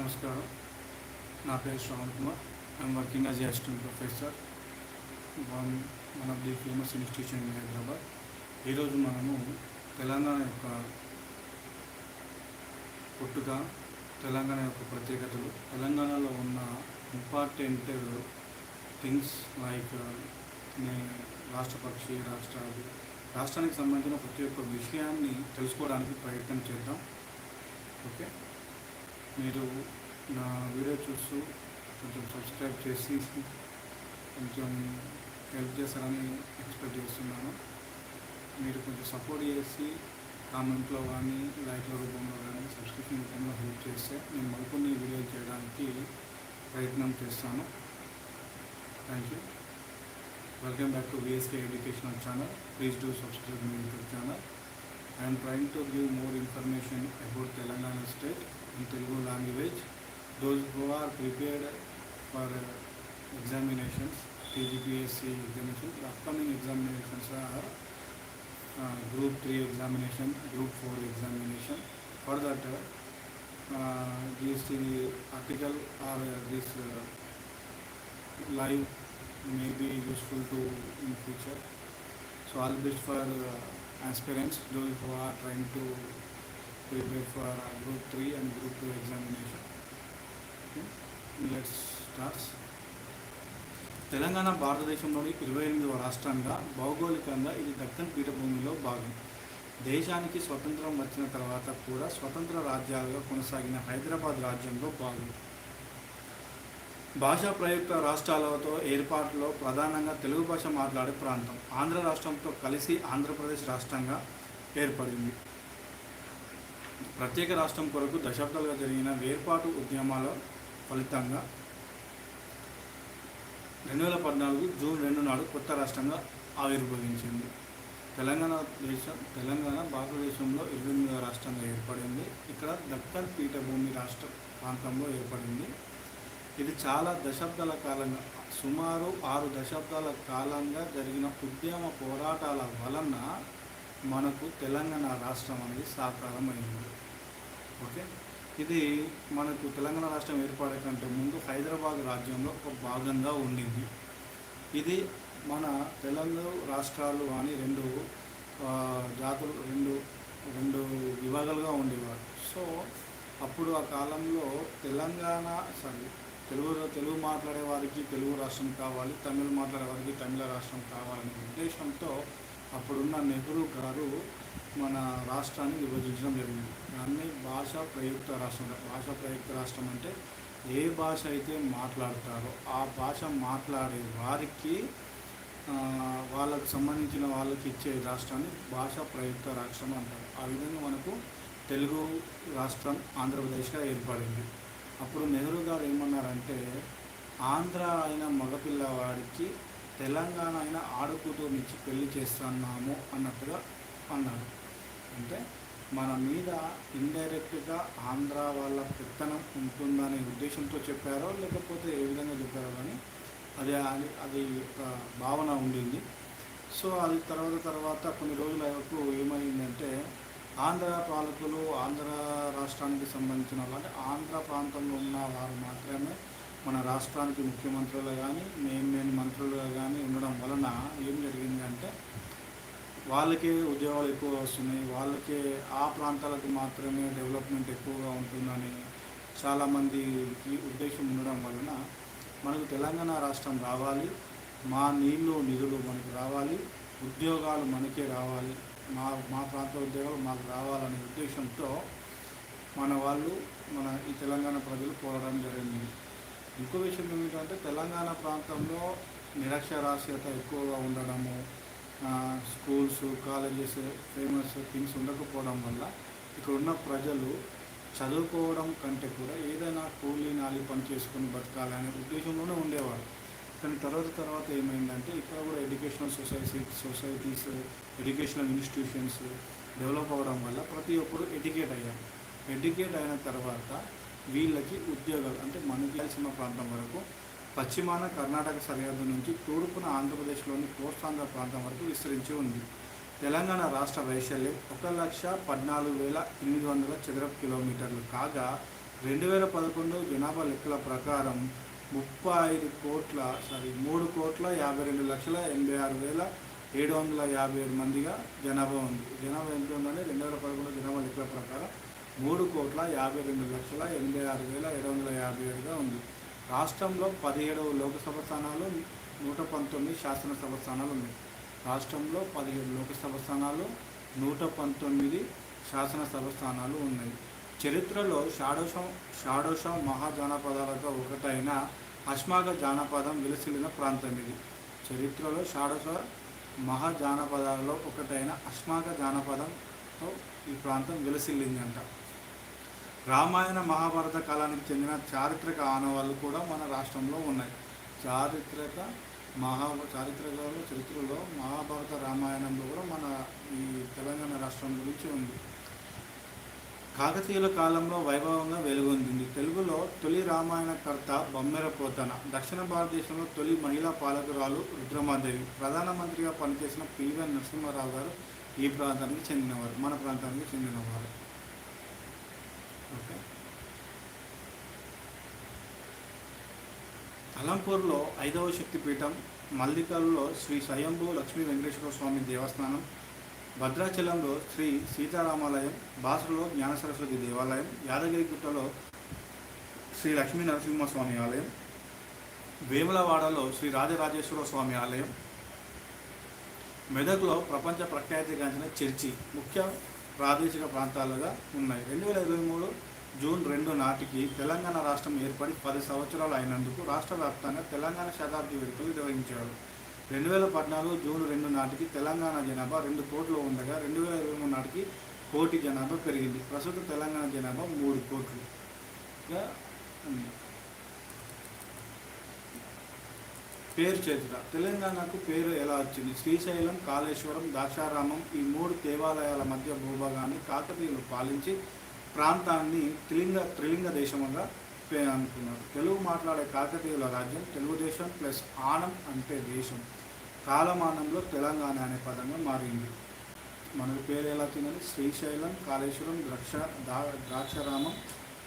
నమస్కారం. నా పేరు Shravan Kumar. I'm working as assistant professor one one of the famous institution in Hyderabad ఈరోజు మనము తెలంగాణ యొక్క పుట్టుక తెలంగాణ యొక్క ప్రత్యేకతలు తెలంగాణలో ఉన్న ఇంపార్టెంట్ థింగ్స్ లైక్ uh, రాష్ట్ర పక్షి రాష్ట్రాలు రాష్ట్రానికి సంబంధించిన ప్రతి ఒక్క విషయాన్ని తెలుసుకోవడానికి ప్రయత్నం చేద్దాం. ఓకే? మీరు నా వీడియో చూస్తూ కొంచెం సబ్స్క్రైబ్ చేసి కొంచెం హెల్ప్ చేస్తారని ఎక్స్పెక్ట్ చేస్తున్నాను. మీరు కొంచెం సపోర్ట్ చేసి కామెంట్లో కానీ లైక్ల రూపంలో కానీ సబ్స్క్రిప్షన్ రూపంలో హెల్ప్ చేస్తే నేను మరికొన్ని వీడియోలు చేయడానికి ప్రయత్నం చేస్తాను. Thank you welcome back to VSK educational channel please do subscribe my YouTube channel I'm trying to give more information about Telangana state in Telugu language. Those who are prepared for uh, examinations, TGPSC examinations, the upcoming examinations are uh, Group 3 examination, Group 4 examination. For that, uh, this article or uh, this uh, live may be useful to in future. So all best for uh, aspirants, those who are trying to prepare for uh, group 3 and group 2 examination. Okay. Let's start. Telangana భారతదేశంలోని ఇరవై ఎనిమిదవ రాష్ట్రంగా భౌగోళికంగా ఇది దక్కన్ పీఠభూమిలో భాగం దేశానికి స్వతంత్రం వచ్చిన తర్వాత కూడా స్వతంత్ర రాజ్యాలుగా కొనసాగిన హైదరాబాద్ రాజ్యంలో భాగం భాషా ప్రయుక్త రాష్ట్రాలతో ఏర్పాటులో ప్రధానంగా తెలుగు భాష మాట్లాడే ప్రాంతం ఆంధ్ర రాష్ట్రంతో కలిసి ఆంధ్రప్రదేశ్ రాష్ట్రంగా ఏర్పడింది ప్రత్యేక రాష్ట్రం కొరకు దశాబ్దాలుగా జరిగిన వేర్పాటు ఉద్యమాల ఫలితంగా రెండు వేల పద్నాలుగు జూన్ రెండు నాడు కొత్త రాష్ట్రంగా ఆవిర్భవించింది. తెలంగాణ దేశం తెలంగాణ భారతదేశంలో ఇరవై ఎనిమిదవ రాష్ట్రంగా ఏర్పడింది. ఇక్కడ దక్కన్ పీఠభూమి రాష్ట్ర ప్రాంతంలో ఏర్పడింది. ఇది చాలా దశాబ్దాల కాలంగా సుమారు ఆరు దశాబ్దాల కాలంగా జరిగిన ఉద్యమ పోరాటాల వలన మనకు తెలంగాణ రాష్ట్రం అనేది సాకారమైంది. ఓకే. ఇది మనకు తెలంగాణ రాష్ట్రం ఏర్పడే కంటే ముందు హైదరాబాద్ రాజ్యంలో ఒక భాగంగా ఉండింది. ఇది మన తెలంగాణ రాష్ట్రాలు అని రెండు జాతులు రెండు రెండు విభాగాలుగా ఉండేవారు. సో అప్పుడు ఆ కాలంలో తెలంగాణ సారీ తెలుగు తెలుగు మాట్లాడే వారికి తెలుగు రాష్ట్రం కావాలి తమిళ మాట్లాడే వారికి తమిళ రాష్ట్రం కావాలనే ఉద్దేశంతో అప్పుడున్న నెహ్రూ గారు మన రాష్ట్రాన్ని విభజించడం జరిగింది. దాన్ని భాషా ప్రయుక్త రాష్ట్రం భాషా ప్రయుక్త రాష్ట్రం అంటే ఏ భాష అయితే మాట్లాడతారో ఆ భాష మాట్లాడే వారికి వాళ్ళకు సంబంధించిన వాళ్ళకి ఇచ్చే రాష్ట్రాన్ని భాషా ప్రయుక్త రాష్ట్రం అంటారు. ఆ విధంగా మనకు తెలుగు రాష్ట్రం ఆంధ్రప్రదేశ్గా ఏర్పడింది. అప్పుడు నెహ్రూ గారు ఏమన్నారంటే ఆంధ్ర అయిన మగపిల్లవాడికి తెలంగాణ అయిన ఆడకూతురునిచ్చి పెళ్ళి చేస్తున్నాము అన్నట్టుగా అన్నారు. అంటే మన మీద ఇండైరెక్ట్గా ఆంధ్ర వాళ్ళ పెత్తనం ఉంటుందనే ఉద్దేశంతో చెప్పారో లేకపోతే ఏ విధంగా చెప్పారో కానీ అది అది- అది ఒక భావన ఉండింది. సో అది తర్వాత తర్వాత కొన్ని రోజుల వరకు ఏమైందంటే ఆంధ్ర పాలకులు ఆంధ్ర రాష్ట్రానికి సంబంధించిన వాళ్ళు అంటే ఆంధ్ర ప్రాంతంలో ఉన్న వారు మాత్రమే మన రాష్ట్రానికి ముఖ్యమంత్రులు కానీ మెయిన్ మెయిన్ మంత్రులుగా కానీ ఉండడం వలన ఏం జరిగిందంటే వాళ్ళకే ఉద్యోగాలు ఎక్కువ వస్తున్నాయి. వాళ్ళకే ఆ ప్రాంతాలకు మాత్రమే డెవలప్మెంట్ ఎక్కువగా ఉంటుందని చాలామందికి ఉద్దేశం ఉండడం వలన మనకు తెలంగాణ రాష్ట్రం రావాలి. మా నీళ్ళు నిధులు మనకు రావాలి. ఉద్యోగాలు మనకే రావాలి. మా మా ప్రాంత ఉద్యోగాలు మాకు రావాలనే ఉద్దేశంతో మన వాళ్ళు మన ఈ తెలంగాణ ప్రజలు పోరాడడం జరిగింది. ఇంకో విషయం ఏమిటంటే తెలంగాణ ప్రాంతంలో నిరక్షరాస్యత ఎక్కువగా ఉండడము స్కూల్స్ కాలేజెస్ ఫేమస్ థింగ్స్ ఉండకపోవడం వల్ల ఇక్కడ ఉన్న ప్రజలు చదువుకోవడం కంటే కూడా ఏదైనా కూలీ నాలి పని చేసుకొని బతకాలనే ఉద్దేశంలోనే ఉండేవారు కానీ తర్వాత తర్వాత ఏమైందంటే ఇక్కడ కూడా educational society societies educational institutions develop అవ్వడం వల్ల ప్రతి ఒక్కరు ఎడ్యుకేట్ అయ్యారు. ఎడ్యుకేట్ అయిన తర్వాత వీళ్ళకి ఉద్యోగాలు అంటే మనకి తెలిసిన ప్రాంతం వరకు పశ్చిమాన కర్ణాటక సరిహద్దు నుంచి తూర్పున ఆంధ్రప్రదేశ్లోని కోస్తాంధ్ర ప్రాంతం వరకు విస్తరించి ఉంది. తెలంగాణ రాష్ట్ర వైశాల్యం ఒక లక్ష పద్నాలుగు వేల ఎనిమిది వందల చదరపు కిలోమీటర్లు. కాగా రెండు వేల పదకొండు జనాభా లెక్కల ప్రకారం ముప్పై ఐదు కోట్ల సారీ మూడు కోట్ల యాభై రెండు లక్షల ఎనభై ఆరు వేల ఏడు వందల యాభై ఏడు మందిగా జనాభా ఉంది. జనాభా ఎంత ఉందంటే రెండు వేల పదకొండు జనాభా లెక్కల ప్రకారం మూడు కోట్ల యాభై రెండు లక్షల ఎనభై ఆరు వేల ఏడు వందల యాభై ఏడుగా ఉంది. రాష్ట్రంలో పదిహేడు లోక్సభ స్థానాలు నూట పంతొమ్మిది శాసనసభ స్థానాలు ఉన్నాయి. రాష్ట్రంలో పదిహేడు లోక్సభ స్థానాలు నూట పంతొమ్మిది శాసనసభ స్థానాలు ఉన్నాయి. చరిత్రలో షాడోష షాడోష మహాజానపదాలతో ఒకటైన అష్మాగ జానపదం విలసిల్లిన ప్రాంతం ఇది. చరిత్రలో షాడోష మహాజానపదాలలో ఒకటైన అష్మాగ జానపదంతో ఈ ప్రాంతం విలసిల్లిందంట. రామాయణ మహాభారత కాలానికి చెందిన చారిత్రక ఆనవాళ్ళు కూడా మన రాష్ట్రంలో ఉన్నాయి. చారిత్రక మహా చారిత్రకలో చరిత్రలో మహాభారత రామాయణంలో కూడా మన ఈ తెలంగాణ రాష్ట్రం గురించి ఉంది. కాకతీయుల కాలంలో వైభవంగా వెలుగొందింది. తెలుగులో తొలి రామాయణ కర్త బొమ్మెర పోతన దక్షిణ భారతదేశంలో తొలి మహిళా పాలకురాలు రుద్రమాదేవి ప్రధానమంత్రిగా పనిచేసిన పివిఎన్ నరసింహారావు గారు ఈ ప్రాంతానికి చెందినవారు మన ప్రాంతానికి చెందినవారు. అలంపూర్లో ఐదవ శక్తిపీఠం మల్లికల్లో శ్రీ స్వయంభూ లక్ష్మీ వెంకటేశ్వర స్వామి దేవస్థానం భద్రాచలంలో శ్రీ సీతారామాలయం బాసరలో జ్ఞాన సరస్వతి దేవాలయం యాదగిరిగుట్టలో శ్రీ లక్ష్మీ నరసింహస్వామి ఆలయం వేములవాడలో శ్రీ రాజరాజేశ్వర స్వామి ఆలయం మెదక్లో ప్రపంచ ప్రఖ్యాతిగాంచిన చర్చి ముఖ్య ప్రాదేశిక ప్రాంతాలుగా ఉన్నాయి. రెండు వేల ఇరవై మూడు జూన్ రెండు నాటికి తెలంగాణ రాష్ట్రం ఏర్పడి పది సంవత్సరాలు అయినందుకు రాష్ట్ర వ్యాప్తంగా తెలంగాణ శతాబ్ది వేడుకలు నిర్వహించారు. రెండు వేల పద్నాలుగు జూన్ రెండు నాటికి తెలంగాణ జనాభా రెండు కోట్లు ఉండగా రెండు వేల ఇరవై మూడు నాటికి కోటి జనాభా పెరిగింది. ప్రస్తుత తెలంగాణ జనాభా మూడు కోట్లుగా ఉంది. పేరు చరిత్ర తెలంగాణకు పేరు ఎలా వచ్చింది? శ్రీశైలం కాళేశ్వరం దాక్షారామం ఈ మూడు దేవాలయాల మధ్య భూభాగాన్ని కాకతీయులు పాలించి ప్రాంతాన్ని త్రిలింగ త్రిలింగ దేశముగా అనుకున్నారు. తెలుగు మాట్లాడే కాకతీయుల రాజ్యం తెలుగుదేశం ప్లస్ ఆనం అంటే దేశం. కాలమానంలో తెలంగాణ అనే పదంగా మారింది. మనకు పేరు ఎలా వచ్చిందని శ్రీశైలం కాళేశ్వరం ద్రాక్ష దా ద్రాక్షారామం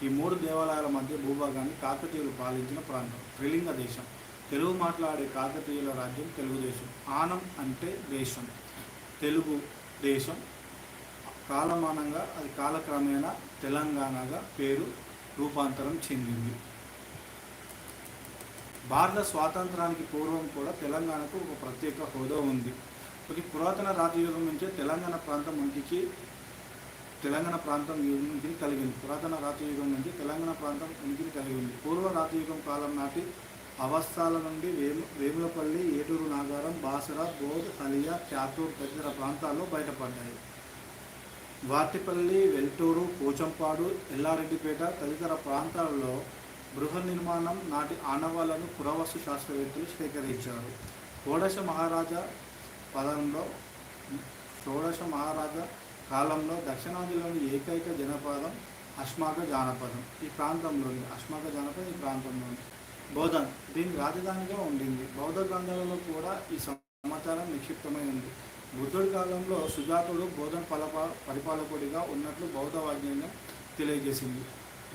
ఈ మూడు దేవాలయాల మధ్య భూభాగాన్ని కాకతీయులు పాలించిన ప్రాంతం. త్రిలింగ దేశం. తెలుగు మాట్లాడే కాకతీయుల రాజ్యం తెలుగుదేశం. ఆనం అంటే దేశం. తెలుగు దేశం. కాలమానంగా అది కాలక్రమేణా తెలంగాణగా పేరు రూపాంతరం చెందింది. భారత స్వాతంత్రానికి పూర్వం కూడా తెలంగాణకు ఒక ప్రత్యేక హోదా ఉంది. ఒక పురాతన రాజయుగం నుంచే తెలంగాణ ప్రాంతం ఉనికి తెలంగాణ ప్రాంతం ఉనికిని కలిగింది. పురాతన రాజయుగం నుంచి తెలంగాణ ప్రాంతం ఉనికిని కలిగి ఉంది. పూర్వ రాజయుగం కాలం నాటి అవస్థాల నుండి వేము వేములపల్లి ఏటూరు నాగారం బాసర బోధ్ హలియా చాతూర్ తదితర ప్రాంతాల్లో బయటపడ్డాయి. వాటిపల్లి వెల్టూరు పోచంపాడు ఎల్లారెడ్డిపేట తదితర ప్రాంతాల్లో గృహ నిర్మాణం నాటి ఆనవాళ్ళను పురావస్తు శాస్త్రవేత్తలు సేకరించారు. షోడశ మహారాజా పదంలో షోడశ మహారాజా కాలంలో దక్షిణాదిలోని ఏకైక జనపదం అశ్మాక జానపదం. ఈ ప్రాంతంలోని అశ్మాక జానపదం ఈ ప్రాంతంలోని బోధన్ దీని రాజధానిగా ఉండింది. బౌద్ధ గ్రంథాలలో కూడా ఈ సమాచారం నిక్షిప్తమై ఉంది. బుద్ధుడి కాలంలో సుజాతుడు బోధన్ పలప పరిపాలకుడిగా ఉన్నట్లు బౌద్ధ వాజ్ఞంగా తెలియజేసింది.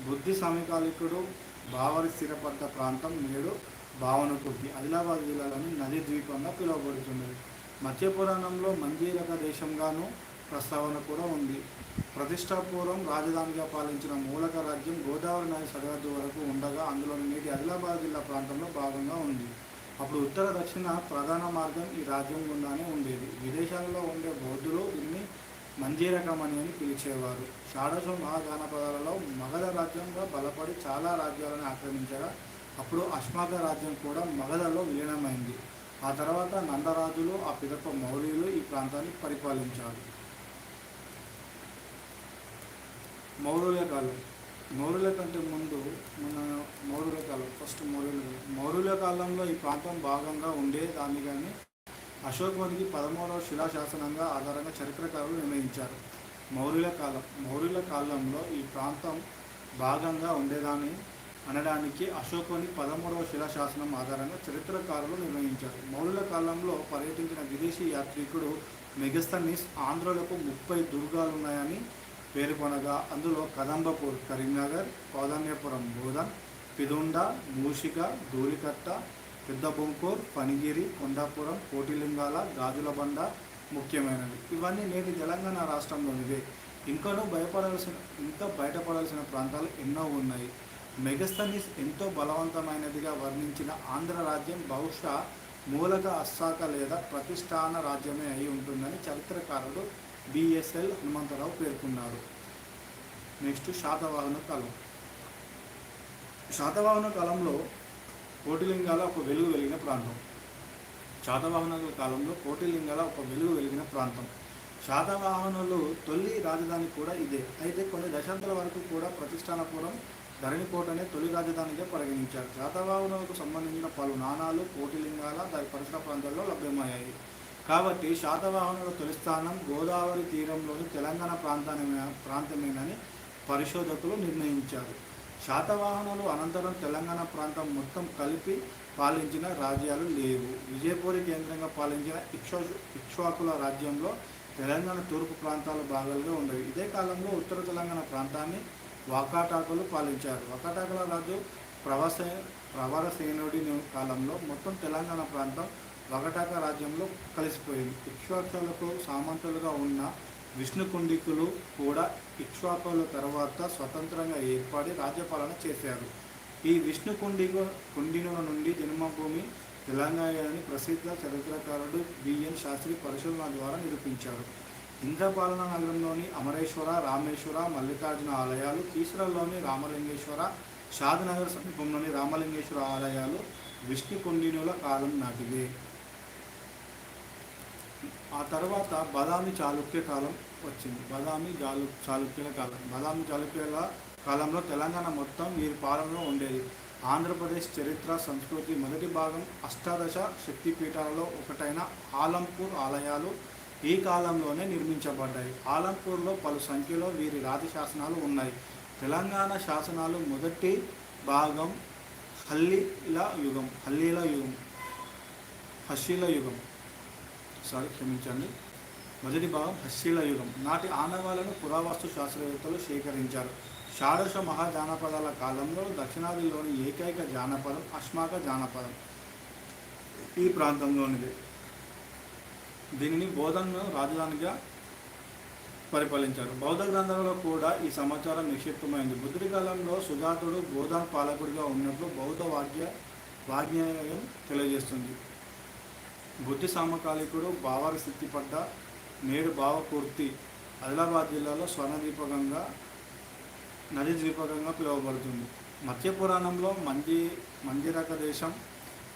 బుద్ధి సమకాలికుడు బావరి స్థిరపడ్డ ప్రాంతం నేడు భావనకుర్తి ఆదిలాబాద్ జిల్లాలోని నది ద్వీపంగా పిలువబడుతున్నది. మత్స్య పురాణంలో మంజీరక దేశంగాను ప్రస్తావన కూడా ఉంది. ప్రతిష్టాపూర్వం రాజధానిగా పాలించిన మూలక రాజ్యం గోదావరి నది సరిహద్దు వరకు ఉండగా అందులోని నేటి ఆదిలాబాద్ జిల్లా ప్రాంతంలో భాగంగా ఉంది. అప్పుడు ఉత్తర దక్షిణ ప్రధాన మార్గం ఈ రాజ్యం గుండానే ఉండేది. విదేశాలలో ఉండే బౌద్ధులు దీన్ని మంజీరకమణి అని పిలిచేవారు. షాడశ మహాజానపదాలలో మగధ రాజ్యంగా బలపడి చాలా రాజ్యాలను ఆక్రమించగా అప్పుడు అశ్మాక రాజ్యం కూడా మగధలో విలీనమైంది. ఆ తర్వాత నందరాజులు ఆ పిదప మౌర్యులు ఈ ప్రాంతాన్ని పరిపాలించారు. మౌర్యుల కాలం మౌర్యుల కంటే ముందు మన మౌర్యుల కాలం ఫస్ట్ మౌర్యుల. మౌర్యుల కాలంలో ఈ ప్రాంతం భాగంగా ఉండే దాన్ని కానీ అశోకునికి పదమూడవ శిలాశాసనంగా ఆధారంగా చరిత్రకారులు నిర్ణయించారు. మౌర్యుల కాలం మౌర్యుల కాలంలో ఈ ప్రాంతం భాగంగా ఉండేదాన్ని అనడానికి అశోకుని పదమూడవ శిలాశాసనం ఆధారంగా చరిత్రకారులు నిర్ణయించారు. మౌర్యుల కాలంలో పర్యటించిన విదేశీ యాత్రికుడు మెగస్తనీస్ ఆంధ్రులకు ముప్పై దుర్గాలు ఉన్నాయని పేర్కొనగా అందులో కదంబపూర్ కరీంనగర్ కోదండపురం బోధన్ పిదుండ మూషిక దూరికట్ట పెద్దబొంకూర్ పనిగిరి కొండాపురం కోటిలింగాల గాజులబండ ముఖ్యమైనవి. ఇవన్నీ నేటి తెలంగాణ రాష్ట్రంలోనివే. ఇంకనూ భయపడాల్సిన ఇంకా బయటపడాల్సిన ప్రాంతాలు ఎన్నో ఉన్నాయి. మెగస్తనీస్ ఎంతో బలవంతమైనదిగా వర్ణించిన ఆంధ్ర రాజ్యం బహుశా మూలక అస్సాక లేదా ప్రతిష్టాన రాజ్యమే అయి ఉంటుందని చరిత్రకారుడు బిఎస్ఎల్ హనుమంతరావు పేర్కొన్నారు. నెక్స్ట్ శాతవాహన కాలం. శాతవాహన కాలంలో కోటిలింగాల ఒక వెలుగు వెలిగిన ప్రాంతం. శాతవాహనుల కాలంలో కోటిలింగాల ఒక వెలుగు వెలిగిన ప్రాంతం. శాతవాహనులు తొలి రాజధాని కూడా ఇదే. అయితే కొన్ని దశాబ్దాల వరకు కూడా ప్రతిష్టానపురం ధరణికోటనే తొలి రాజధానిగా పరిగణించారు. శాతవాహనులకు సంబంధించిన పలు నాణాలు కోటిలింగాల దాని పరిసర ప్రాంతాల్లో లభ్యమయ్యాయి. కాబట్టి శాతవాహనుల తొలిస్థానం గోదావరి తీరంలోని తెలంగాణ ప్రాంతాన్ని ప్రాంతమేనని పరిశోధకులు నిర్ణయించారు. శాతవాహనులు అనంతరం తెలంగాణ ప్రాంతం మొత్తం కలిపి పాలించిన రాజ్యాలు లేవు. విజయపూరి కేంద్రంగా పాలించిన ఇక్షో ఇక్ష్వాకుల రాజ్యంలో తెలంగాణ తూర్పు ప్రాంతాలు భాగాలుగా ఉండేవి. ఇదే కాలంలో ఉత్తర తెలంగాణ ప్రాంతాన్ని వాకాటాకులు పాలించారు. వాకాటాకుల రాజు ప్రవస ప్రవరసేనుడి కాలంలో మొత్తం తెలంగాణ ప్రాంతం వకటాక రాజ్యంలో కలిసిపోయింది. ఇక్ష్వాకులకు సామంతులుగా ఉన్న విష్ణుకుండికులు కూడా ఇక్ష్వాకుల తర్వాత స్వతంత్రంగా ఏర్పడి రాజ్యపాలన చేశారు. ఈ విష్ణుకుండికు కుండినుల నుండి జన్మభూమి తెలంగాణని ప్రసిద్ధ చరిత్రకారుడు బిఎన్ శాస్త్రి పరిశోధన ద్వారా నిరూపించారు. ఇంద్రపాలన నగరంలోని అమరేశ్వర రామేశ్వర మల్లికార్జున ఆలయాలు కీసరలోని రామలింగేశ్వర షాద్నగర్ సమీపంలోని రామలింగేశ్వర ఆలయాలు విష్ణుకుండినుల కాలం నాటివే. ఆ తర్వాత బదామి చాళుక్య కాలం వచ్చింది. బదామి చాలు చాళుక్యుల కాలం. బదామి చాళుక్యుల కాలంలో తెలంగాణ మొత్తం వీరి పాలనలో ఉండేది. ఆంధ్రప్రదేశ్ చరిత్ర సంస్కృతి మొదటి భాగం అష్టాదశ శక్తిపీఠాలలో ఒకటైన ఆలంపూర్ ఆలయాలు ఈ కాలంలోనే నిర్మించబడ్డాయి. ఆలంపూర్లో పలు సంఖ్యలో వీరి రాతి శాసనాలు ఉన్నాయి. తెలంగాణ శాసనాలు మొదటి భాగం హల్లీల యుగం హల్లీల యుగం హషీల యుగం. సారీ క్షమించండి. మొదటి భాగం హస్సీల యుగం నాటి ఆనవాలను పురావస్తు శాస్త్రవేత్తలు సేకరించారు షాడశ మహాజానపదాల కాలంలో దక్షిణాదిలోని ఏకైక జానపదం అశ్మాక జానపదం. ఈ ప్రాంతంలోనిది. దీనిని బోధన్ను రాజధానిగా పరిపాలించారు. బౌద్ధ గ్రంథంలో కూడా ఈ సమాచారం నిక్షిప్తమైంది. బుద్ధుడి కాలంలో సుజాతుడు బోధన్ పాలకుడిగా ఉన్నట్లు బౌద్ధ వాక్య వాజ్ఞేయం తెలియజేస్తుంది. బుద్ధి సమకాలికుడు బావారి స్థితిపడ్డ నేడు బావకుర్తి ఆదిలాబాద్ జిల్లాలో స్వర్ణదీపకంగా నది ద్వీపకంగా పిలువబడుతుంది. మత్స్య పురాణంలో మంది మందిరక దేశం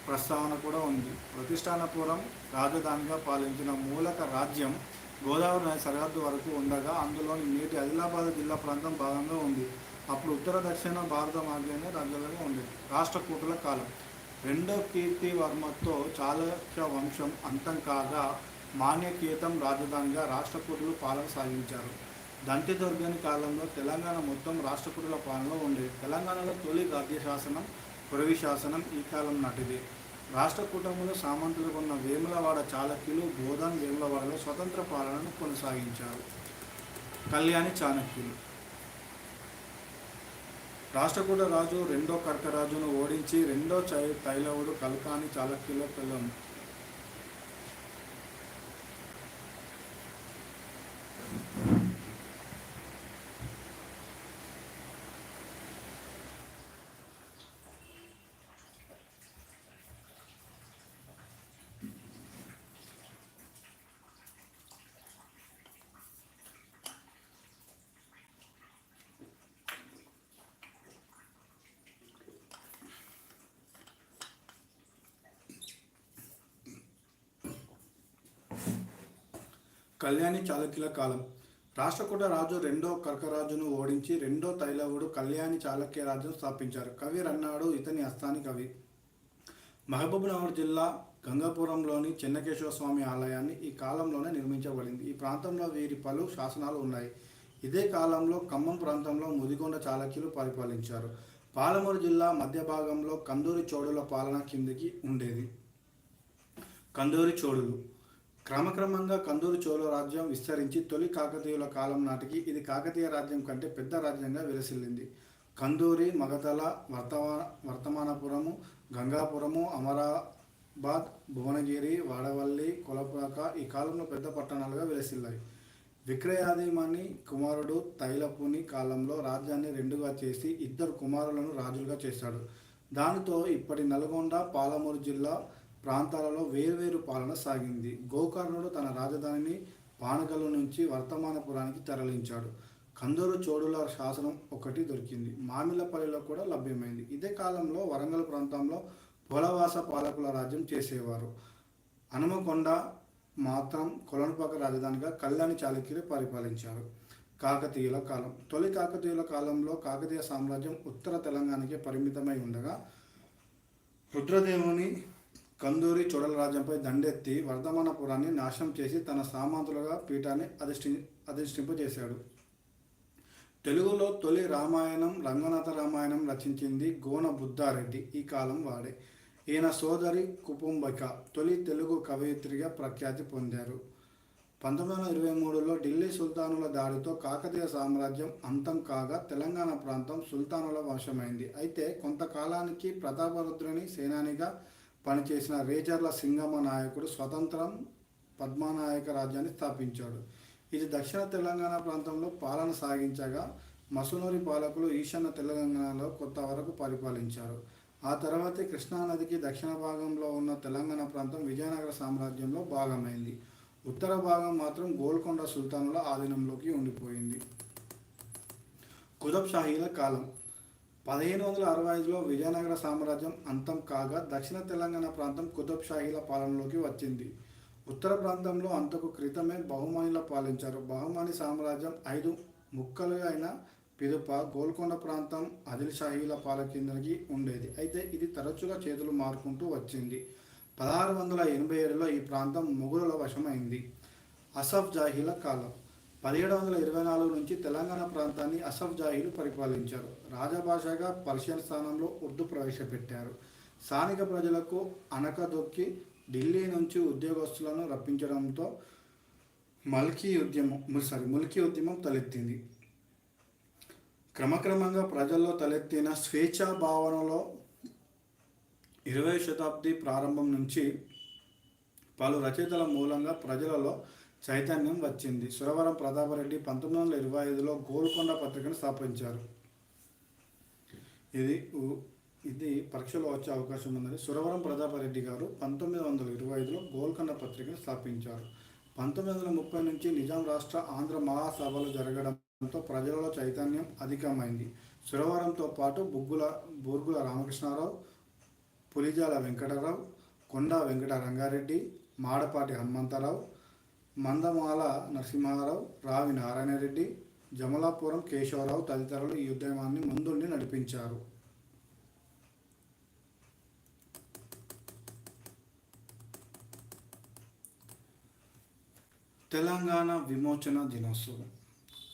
ప్రస్తావన కూడా ఉంది. ప్రతిష్టానపురం రాజధానిగా పాలించిన మూలక రాజ్యం గోదావరి నది సరిహద్దు వరకు ఉండగా అందులోని నేటి ఆదిలాబాద్ జిల్లా ప్రాంతం భాగంగా ఉంది. అప్పుడు ఉత్తర దక్షిణ భారత మార్గంలో రాజ్యాలుగా ఉండేది. రాష్ట్రకూటుల కాలం. రెండో కీర్తివర్మతో చాళుక్య వంశం అంతం కాగా మాన్యకీతం రాజధానిగా రాష్ట్రకూటులు పాలన సాగించారు. దంతిదుర్గని కాలంలో తెలంగాణ మొత్తం రాష్ట్రకూటుల పాలనలో ఉండేది. తెలంగాణలో తొలి గద్య శాసనం పురవి శాసనం ఈ కాలం నాటిది. రాష్ట్రకూటములు సామంతులకు ఉన్న వేములవాడ చాళక్యులు బోధన్ వేములవాడలో స్వతంత్ర పాలనను కొనసాగించారు. కళ్యాణి చాణక్యులు. రాష్ట్రకూట రాజు రెండో కర్కరాజును ఓడించి రెండో చై తైలవుడు కల్కాని చాళక్యుల పిల్లం కళ్యాణి చాళక్యుల కాలం. రాష్ట్రకూట రాజు రెండో కర్కరాజును ఓడించి రెండో తైలవుడు కళ్యాణి చాళక్య రాజును స్థాపించారు. కవి రన్నాడు ఇతని అస్థాని కవి. మహబూబ్నగర్ జిల్లా గంగాపురంలోని చెన్నకేశ్వర స్వామి ఆలయాన్ని ఈ కాలంలోనే నిర్మించబడింది. ఈ ప్రాంతంలో వీరి పలు శాసనాలు ఉన్నాయి. ఇదే కాలంలో ఖమ్మం ప్రాంతంలో ముదిగొండ చాళక్యులు పరిపాలించారు. పాలమూరు జిల్లా మధ్య భాగంలో కందూరి చోడుల పాలన కిందికి ఉండేది. కందూరి చోడులు. క్రమక్రమంగా కందూరు చోళ రాజ్యం విస్తరించి తొలి కాకతీయుల కాలం నాటికి ఇది కాకతీయ రాజ్యం కంటే పెద్ద రాజ్యంగా విలసిల్లింది. కందూరి మగధల వర్తమాన వర్తమానపురము గంగాపురము అమరాబాద్ భువనగిరి వాడవల్లి కొలపాక ఈ కాలంలో పెద్ద పట్టణాలుగా విలసిల్లాయి. విక్రయాదిమణి కుమారుడు తైలపుని కాలంలో రాజ్యాన్ని రెండుగా చేసి ఇద్దరు కుమారులను రాజులుగా చేశాడు. దానితో ఇప్పటి నల్గొండ పాలమూరు జిల్లా ప్రాంతాలలో వేర్వేరు పాలన సాగింది. గోకర్ణుడు తన రాజధానిని పానగల్లు నుంచి వర్తమానపురానికి తరలించాడు. కందూరు చోడుల శాసనం ఒకటి దొరికింది. మామిళ్ళపల్లిలో కూడా లభ్యమైంది. ఇదే కాలంలో వరంగల్ ప్రాంతంలో పొలవాస పాలకుల రాజ్యం చేసేవారు. హనుమకొండ మాత్రం కొలనుపాక రాజధానిగా కళ్యాణి చాళుక్యులు పరిపాలించారు. కాకతీయుల కాలం. తొలి కాకతీయుల కాలంలో కాకతీయ సామ్రాజ్యం ఉత్తర తెలంగాణకే పరిమితమై ఉండగా రుద్రదేవుని కందూరి చోడల రాజ్యంపై దండెత్తి వర్ధమానపురాన్ని నాశనం చేసి తన సామంతులుగా పీఠాన్ని అధిష్ఠి అధిష్ఠింపజేశాడు. తెలుగులో తొలి రామాయణం రంగనాథ రామాయణం రచించింది గోన బుద్ధారెడ్డి. ఈ కాలం వాడే. ఈయన సోదరి కుటుంబిక తొలి తెలుగు కవయిత్రిగా ప్రఖ్యాతి పొందారు. పంతొమ్మిది వందల ఇరవై మూడులో ఢిల్లీ సుల్తానుల దాడితో కాకతీయ సామ్రాజ్యం అంతం కాగా తెలంగాణ ప్రాంతం సుల్తానుల వశమైంది. అయితే కొంతకాలానికి ప్రతాపరుద్రుని సేనానిగా పనిచేసిన రేచర్ల సింగమ నాయకుడు స్వతంత్రం పద్మానాయక రాజ్యాన్ని స్థాపించాడు. ఇది దక్షిణ తెలంగాణ ప్రాంతంలో పాలన సాగించగా మసునూరి పాలకులు ఈశాన్య తెలంగాణలో కొత్త వరకు పరిపాలించారు. ఆ తర్వాతే కృష్ణానదికి దక్షిణ భాగంలో ఉన్న తెలంగాణ ప్రాంతం విజయనగర సామ్రాజ్యంలో భాగమైంది. ఉత్తర భాగం మాత్రం గోల్కొండ సుల్తానుల ఆధీనంలోకి ఉండిపోయింది. కుతుబ్ షాహీల కాలం. పదిహేను వందల అరవై ఐదులో విజయనగర సామ్రాజ్యం అంతం కాగా దక్షిణ తెలంగాణ ప్రాంతం కుతుబ్ షాహీల పాలనలోకి వచ్చింది. ఉత్తర ప్రాంతంలో అంతకు క్రితమే బహుమానిల పాలించారు. బహుమాని సామ్రాజ్యం ఐదు ముక్కలు అయిన పిదుప గోల్కొండ ప్రాంతం ఆదిల్ షాహీల పాలకేంద్రకి ఉండేది. అయితే ఇది తరచుగా చేతులు మారుకుంటూ వచ్చింది. పదహారు వందల ఎనభై ఏడులో ఈ ప్రాంతం మొఘలుల వశమైంది. అసఫ్ జాహీల కాలం. పదిహేడు వందల ఇరవై నాలుగు నుంచి తెలంగాణ ప్రాంతాన్ని అసఫ్ జాహీలు పరిపాలించారు. రాజభాషగా పర్షియన్ స్థానంలో ఉర్దూ ప్రవేశపెట్టారు. స్థానిక ప్రజలకు అనకదొక్కి ఢిల్లీ నుంచి ఉద్యోగస్తులను రప్పించడంతో మల్కీ ఉద్యమం సారీ ముల్కీ ఉద్యమం తలెత్తింది. క్రమక్రమంగా ప్రజల్లో తలెత్తిన స్వేచ్ఛా భావనలో ఇరవై శతాబ్ది ప్రారంభం నుంచి పలు రచయితల మూలంగా ప్రజలలో చైతన్యం వచ్చింది. సురవరం ప్రతాపరెడ్డి పంతొమ్మిది వందల ఇరవై ఐదులో గోల్కొండ పత్రికను స్థాపించారు. ఇది ఇది పరీక్షలో వచ్చే అవకాశం ఉందని సురవరం ప్రతాపరెడ్డి గారు పంతొమ్మిది వందల ఇరవై ఐదులో గోల్కొండ పత్రికను స్థాపించారు. పంతొమ్మిది వందల ముప్పై నుంచి నిజాం రాష్ట్ర ఆంధ్ర మహాసభలు జరగడంతో ప్రజలలో చైతన్యం అధికమైంది. సురవరంతో పాటు బుగ్గుల బూర్గుల రామకృష్ణారావు పులిజాల వెంకటరావు కొండ వెంకట రంగారెడ్డి మాడపాటి హనుమంతరావు మందమాల నరసింహారావు రావి నారాయణరెడ్డి జమలాపురం కేశవరావు తదితరులు ఈ ఉద్యమాన్ని ముందుండి నడిపించారు. తెలంగాణ విమోచన దినోత్సవం.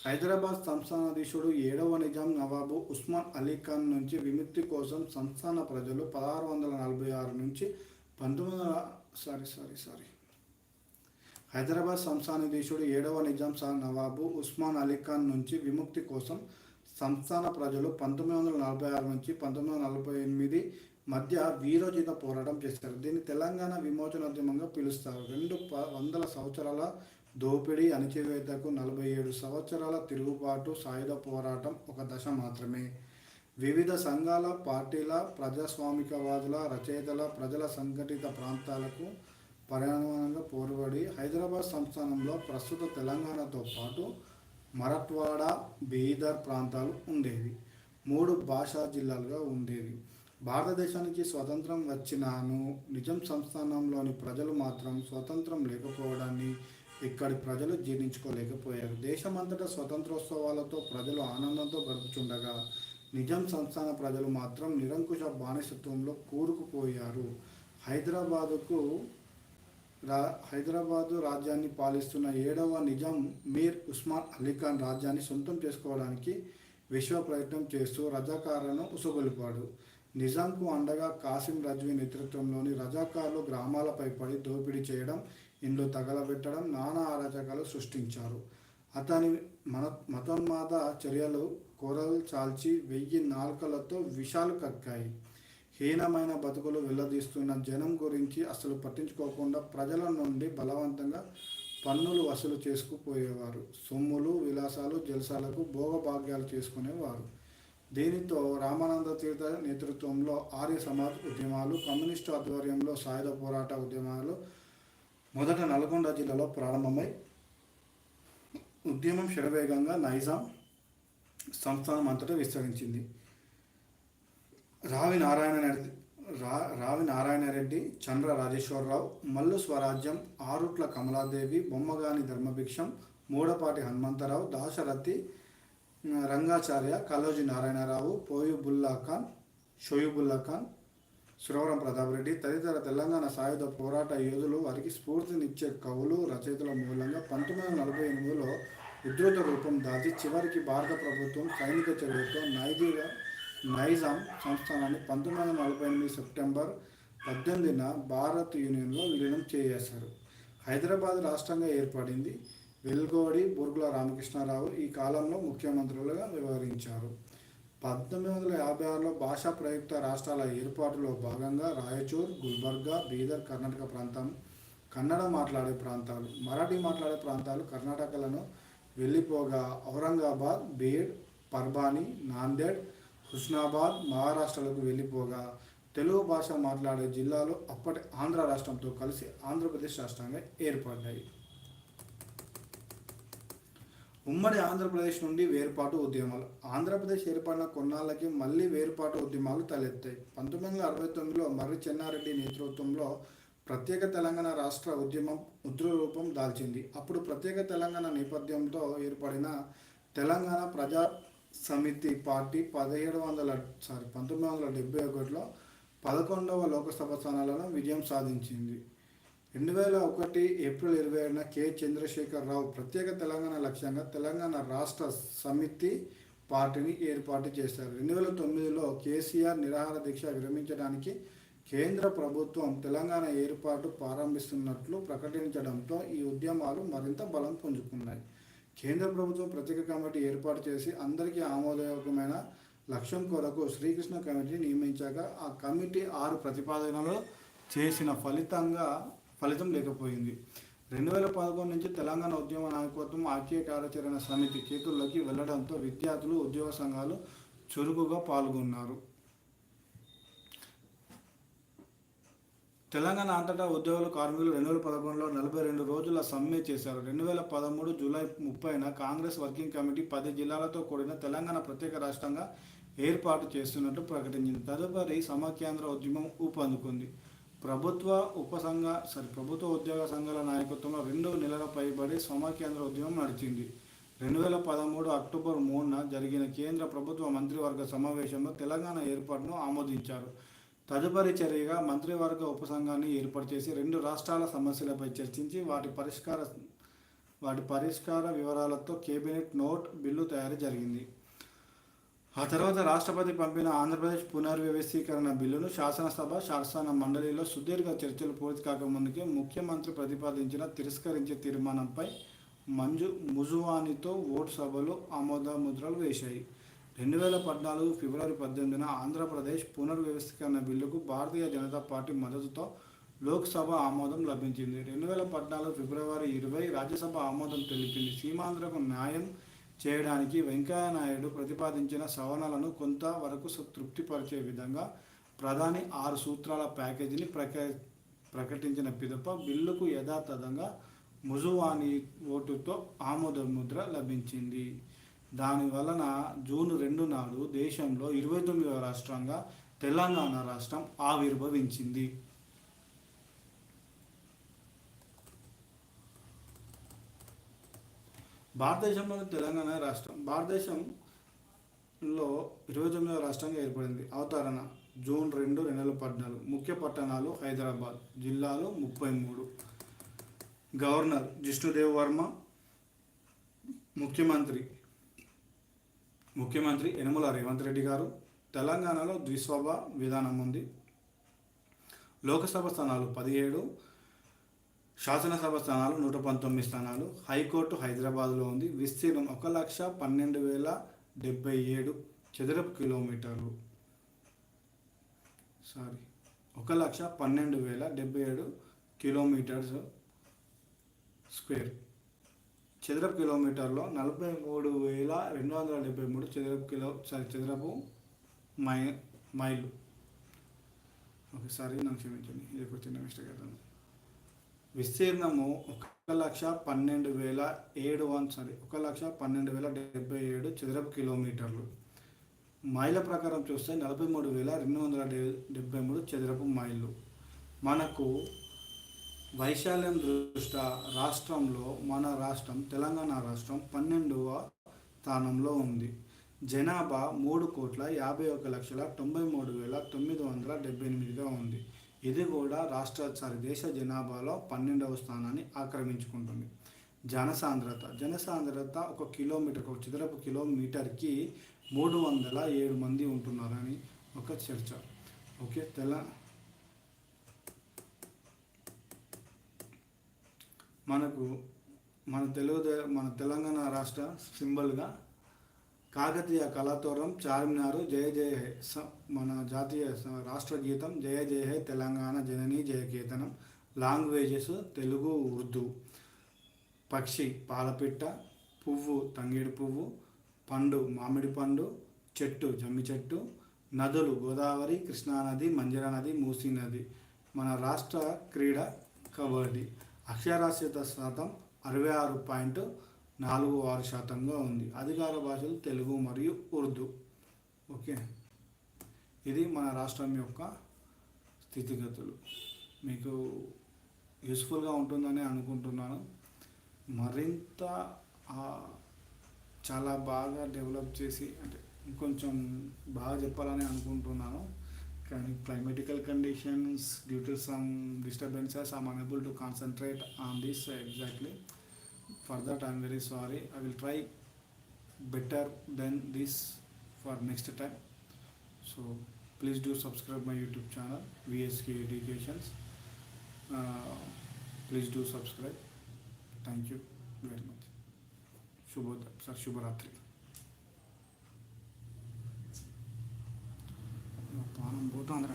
హైదరాబాద్ సంస్థానాధీశుడు ఏడవ నిజాం నవాబు ఉస్మాన్ అలీ ఖాన్ నుంచి విముక్తి కోసం సంస్థాన ప్రజలు పదహారు వందల నలభై ఆరు నుంచి పంతొమ్మిది వందల సారీ సారీ సారీ. హైదరాబాద్ సంస్థానాధీశుడు ఏడవ నిజాం షా నవాబు ఉస్మాన్ అలీ ఖాన్ నుంచి విముక్తి కోసం సంస్థాన ప్రజలు పంతొమ్మిది వందల నలభై ఆరు నుంచి పంతొమ్మిది వందల నలభై ఎనిమిది మధ్య వీరోచిత పోరాటం చేశారు. దీన్ని తెలంగాణ విమోచనోద్యమంగా పిలుస్తారు. రెండు ప వందల సంవత్సరాల దోపిడీ అణచివేతకు నలభై ఏడు సంవత్సరాల తిరుగుబాటు సాయుధ పోరాటం ఒక దశ మాత్రమే. వివిధ సంఘాల పార్టీల ప్రజాస్వామికవాదుల రచయితల ప్రజల సంఘటిత ప్రాంతాలకు పర్యావరణంగా పోరుబడి హైదరాబాద్ సంస్థానంలో ప్రస్తుత తెలంగాణతో పాటు మరట్వాడ బీదర్ ప్రాంతాలు ఉండేవి. మూడు భాషా జిల్లాలుగా ఉండేవి. భారతదేశానికి స్వతంత్రం వచ్చినాను. నిజాం సంస్థానంలోని ప్రజలు మాత్రం స్వతంత్రం లేకపోవడాన్ని ఇక్కడి ప్రజలు జీర్ణించుకోలేకపోయారు. దేశమంతటా స్వతంత్రోత్సవాలతో ప్రజలు ఆనందంతో గడుపుచుండగా నిజాం సంస్థాన ప్రజలు మాత్రం నిరంకుశ బానిసత్వంలో కూరుకుపోయారు. హైదరాబాదుకు రా హైదరాబాదు రాజ్యాన్ని పాలిస్తున్న ఏడవ నిజాం మీర్ ఉస్మాన్ అలీ ఖాన్ రాజ్యాన్ని సొంతం చేసుకోవడానికి విశ్వ ప్రయత్నం చేస్తూ రజాకారులను ఉసగొలిపాడు. నిజాంకు అండగా కాసిం రజ్వీ నేతృత్వంలోని రజాకారులు గ్రామాలపై పడి దోపిడీ చేయడం ఇండ్లు తగలబెట్టడం నానా అరాచకాలు సృష్టించారు. అతని మన మతోన్మాద చర్యలు కూరలు చాల్చి వెయ్యి నాల్కలతో విషాలు కక్కాయి. హీనమైన బతుకులు వెళ్ళదీస్తున్న జనం గురించి అసలు పట్టించుకోకుండా ప్రజల నుండి బలవంతంగా పన్నులు వసూలు చేసుకుపోయేవారు. సొమ్ములు విలాసాలు జలసాలకు భోగభాగ్యాలు చేసుకునేవారు. దీనితో రామానంద తీర్థ నేతృత్వంలో ఆర్య సమాజ్ ఉద్యమాలు కమ్యూనిస్టు ఆధ్వర్యంలో సాయుధ పోరాట ఉద్యమాలు మొదట నల్గొండ జిల్లాలో ప్రారంభమై ఉద్యమం శరవేగంగా నైజాం సంస్థానం అంతటా విస్తరించింది. రావి నారాయణ రెడ్డి రా రావి నారాయణ రెడ్డి చంద్ర రాజేశ్వరరావు మల్లు స్వరాజ్యం ఆరుట్ల కమలాదేవి బొమ్మగాని ధర్మభిక్షం మూడపాటి హనుమంతరావు దాశరథి రంగాచార్య కలోజి నారాయణరావు పోయుబుల్లా ఖాన్ షోయుబుల్లా ఖాన్ సురవరం ప్రతాప్ రెడ్డి తదితర తెలంగాణ సాయుధ పోరాట యోధులు వారికి స్ఫూర్తినిచ్చే కవులు రచయితల మూలంగా పంతొమ్మిది వందల నలభై ఎనిమిదిలో ఉధృత రూపం దాచి చివరికి భారత ప్రభుత్వం సైనిక చర్యలతో నైజీరియా నైజాం సంస్థానాన్ని పంతొమ్మిది వందల నలభై ఎనిమిది సెప్టెంబర్ పద్దెనిమిదిన భారత్ యూనియన్లో విలీనం చేశారు. హైదరాబాద్ రాష్ట్రంగా ఏర్పడింది. వెల్గోడి బుర్గుల రామకృష్ణారావు ఈ కాలంలో ముఖ్యమంత్రులుగా వ్యవహరించారు. పంతొమ్మిది వందల యాభై ఆరులో భాషా ప్రయుక్త రాష్ట్రాల ఏర్పాటులో భాగంగా రాయచూర్ గుల్బర్గా బీదర్ కర్ణాటక ప్రాంతం కన్నడ మాట్లాడే ప్రాంతాలు మరాఠీ మాట్లాడే ప్రాంతాలు కర్ణాటకలను వెళ్ళిపోగా ఔరంగాబాద్ బీడ్ పర్బాని నాందేడ్ హుస్నాబాద్ మహారాష్ట్రలకు వెళ్ళిపోగా తెలుగు భాష మాట్లాడే జిల్లాలు అప్పటి ఆంధ్ర రాష్ట్రంతో కలిసి ఆంధ్రప్రదేశ్ రాష్ట్రంగా ఏర్పడ్డాయి ఉమ్మడి ఆంధ్రప్రదేశ్ నుండి వేర్పాటు ఉద్యమాలు. ఆంధ్రప్రదేశ్ ఏర్పడిన కొన్నాళ్ళకి మళ్ళీ వేర్పాటు ఉద్యమాలు తలెత్తాయి. పంతొమ్మిది వందల అరవై తొమ్మిదిలో మర్రి చెన్నారెడ్డి నేతృత్వంలో ప్రత్యేక తెలంగాణ రాష్ట్ర ఉద్యమం ఉద్ర రూపం దాల్చింది. అప్పుడు ప్రత్యేక తెలంగాణ నేపథ్యంతో ఏర్పడిన తెలంగాణ ప్రజా సమితి పార్టీ పదిహేడు వందల సారీ పంతొమ్మిది వందల డెబ్బై ఒకటిలో పదకొండవ లోకసభ స్థానాలను విజయం సాధించింది. రెండు వేల ఒకటి ఏప్రిల్ ఇరవై ఏడున కె. చంద్రశేఖర్ రావు ప్రత్యేక తెలంగాణ లక్ష్యంగా తెలంగాణ రాష్ట్ర సమితి పార్టీని ఏర్పాటు చేశారు. రెండు వేల తొమ్మిదిలో కేసీఆర్ నిరాహార దీక్ష విరమించడానికి కేంద్ర ప్రభుత్వం తెలంగాణ ఏర్పాటు ప్రారంభిస్తున్నట్లు ప్రకటించడంతో ఈ ఉద్యమాలు మరింత బలం పుంజుకున్నాయి. కేంద్ర ప్రభుత్వం ప్రత్యేక కమిటీ ఏర్పాటు చేసి అందరికీ ఆమోదయోగ్యమైన లక్ష్యం కొరకు శ్రీకృష్ణ కమిటీ నియమించాక ఆ కమిటీ ఆరు ప్రతిపాదనలు చేసిన ఫలితంగా ఫలితం లేకపోయింది. రెండు వేల పదకొండు నుంచి తెలంగాణ ఉద్యమ నాయకత్వం ఆఖ్య కార్యాచరణ సమితి చేతుల్లోకి వెళ్ళడంతో విద్యార్థులు ఉద్యోగ సంఘాలు చురుకుగా పాల్గొన్నారు. తెలంగాణ అంతటా ఉద్యోగులు కార్మికులు రెండు వేల పదకొండులో నలభై రెండు రోజుల సమ్మె చేశారు. రెండు వేల పదమూడు జూలై ముప్పైన కాంగ్రెస్ వర్కింగ్ కమిటీ పది జిల్లాలతో కూడిన తెలంగాణ ప్రత్యేక రాష్ట్రంగా ఏర్పాటు చేస్తున్నట్టు ప్రకటించింది. తదుపరి సమకేంద్ర ఉద్యమం ఊపందుకుంది. ప్రభుత్వ ఉపసంఘ సారీ ప్రభుత్వ ఉద్యోగ సంఘాల నాయకత్వంలో రెండు నెలల పైబడి సమకేంద్ర ఉద్యమం నడిచింది. రెండు వేల పదమూడు అక్టోబర్ మూడున జరిగిన కేంద్ర ప్రభుత్వ మంత్రివర్గ సమావేశంలో తెలంగాణ ఏర్పాటును ఆమోదించారు. తదుపరి చర్యగా మంత్రివర్గ ఉపసంఘాన్ని ఏర్పాటు చేసి రెండు రాష్ట్రాల సమస్యలపై చర్చించి వాటి పరిష్కార వాటి పరిష్కార వివరాలతో కేబినెట్ నోట్ బిల్లు తయారు జరిగింది. ఆ తర్వాత రాష్ట్రపతి పంపిన ఆంధ్రప్రదేశ్ పునర్వ్యవస్థీకరణ బిల్లును శాసనసభ శాసన మండలిలో సుదీర్ఘ చర్చలు పూర్తి కాకముందుకే ముఖ్యమంత్రి ప్రతిపాదించిన తిరస్కరించే తీర్మానంపై మంజు ముజువానితో ఓటు సభలు ఆమోద ముద్రలు వేశాయి. రెండు వేల పద్నాలుగు ఫిబ్రవరి పద్దెనిమిదిన ఆంధ్రప్రదేశ్ పునర్వ్యవస్థీకరణ బిల్లుకు భారతీయ జనతా పార్టీ మద్దతుతో లోక్సభ ఆమోదం లభించింది. రెండు వేల పద్నాలుగు ఫిబ్రవరి ఇరవై రాజ్యసభ ఆమోదం తెలిపింది. సీమాంధ్రకు న్యాయం చేయడానికి వెంకయ్యనాయుడు ప్రతిపాదించిన సవరణలను కొంతవరకు తృప్తిపరిచే విధంగా ప్రధాని ఆరు సూత్రాల ప్యాకేజీని ప్రక ప్రకటించిన పిదప బిల్లుకు యథాతథంగా ముజువాని ఓటుతో ఆమోద ముద్ర లభించింది. దాని వలన జూన్ రెండు నాడు దేశంలో ఇరవై తొమ్మిదవ రాష్ట్రంగా తెలంగాణ రాష్ట్రం ఆవిర్భవించింది. భారతదేశంలోని తెలంగాణ రాష్ట్రం భారతదేశంలో ఇరవై తొమ్మిదవ రాష్ట్రంగా ఏర్పడింది. అవతరణ జూన్ రెండు రెండు వేల పద్నాలుగు. ముఖ్య పట్టణాలు హైదరాబాద్ జిల్లాలు ముప్పై మూడు. గవర్నర్ జిష్ణుదేవ్ వర్మ ముఖ్యమంత్రి ముఖ్యమంత్రి యనమల రేవంత్ రెడ్డి గారు తెలంగాణలో ద్విస్వభ విధానం ఉంది. లోకసభ స్థానాలు పదిహేడు శాసనసభ స్థానాలు నూట పంతొమ్మిది స్థానాలు హైకోర్టు హైదరాబాద్లో ఉంది. విస్తీర్ణం ఒక లక్ష పన్నెండు వేల డెబ్బై ఏడు చదరపు కిలోమీటర్లు. సారీ ఒక లక్ష పన్నెండు వేల డెబ్బై ఏడు కిలోమీటర్స్ స్క్వేర్. చదరపు కిలోమీటర్లో నలభై మూడు వేల రెండు వందల డెబ్బై మూడు చదరపు కిలో సారీ చదరపు మై మైలు. ఒకసారి నన్ను క్షమించండి. ఇది ఒక చిన్న మిస్టేక్ అవుతుంది విస్తీర్ణము ఒక లక్ష పన్నెండు వేల ఏడు వన్ సారీ ఒక లక్ష పన్నెండు వేల డెబ్బై ఏడు చదరపు కిలోమీటర్లు. మైళ్ళ ప్రకారం చూస్తే నలభై మూడు వేల రెండు వందల డె- డెబ్బై మూడు చదరపు మైళ్ళు. మనకు వైశాల్యం దృష్ట్యా రాష్ట్రంలో మన రాష్ట్రం తెలంగాణ రాష్ట్రం పన్నెండవ స్థానంలో ఉంది. జనాభా మూడు కోట్ల యాభై ఒక లక్షల తొంభై మూడు వేల తొమ్మిది వందల డెబ్బై ఎనిమిదిగా ఉంది. ఇది కూడా రాష్ట్ర సారీ దేశ జనాభాలో పన్నెండవ స్థానాన్ని ఆక్రమించుకుంటుంది. జనసాంద్రత జనసాంద్రత ఒక కిలోమీటర్ ఒక చదరపు కిలోమీటర్కి మూడు వందల ఏడు మంది ఉంటున్నారని ఒక చర్చ. ఓకే తెల మనకు మన తెలుగు దే- మన తెలంగాణ రాష్ట్ర సింబల్గా కాకతీయ కళాతోరం చార్మినారు జయ జయ హే మన జాతీయ రాష్ట్ర గీతం జయ జయ హే తెలంగాణ జనని జయ కీర్తనం లాంగ్వేజెస్ తెలుగు ఉర్దూ పక్షి పాలపిట్ట పువ్వు తంగేడు పువ్వు పండు మామిడి పండు చెట్టు జమ్మి చెట్టు నదులు గోదావరి కృష్ణానది మంజరా నది మూసీ నది మన రాష్ట్ర క్రీడ కబడ్డీ. అక్షరాస్యత శాతం అరవై ఆరు పాయింట్ నాలుగు ఆరు శాతంగా ఉంది. అధికార భాషలు తెలుగు మరియు ఉర్దూ. ఓకే? ఇది మన రాష్ట్రం యొక్క స్థితిగతులు. మీకు యూస్ఫుల్గా ఉంటుందని అనుకుంటున్నాను. మరింత చాలా బాగా డెవలప్ చేసి అంటే ఇంకొంచెం బాగా చెప్పాలని అనుకుంటున్నాను. climatical conditions due to some disturbances I'm unable to concentrate on this exactly. For that I'm very sorry. I will try better than this for next time. So please do subscribe my YouTube channel VSK Educations. Uh, please do subscribe. Thank you very much. Shubodha, Sir ప్రాణం పోతుంది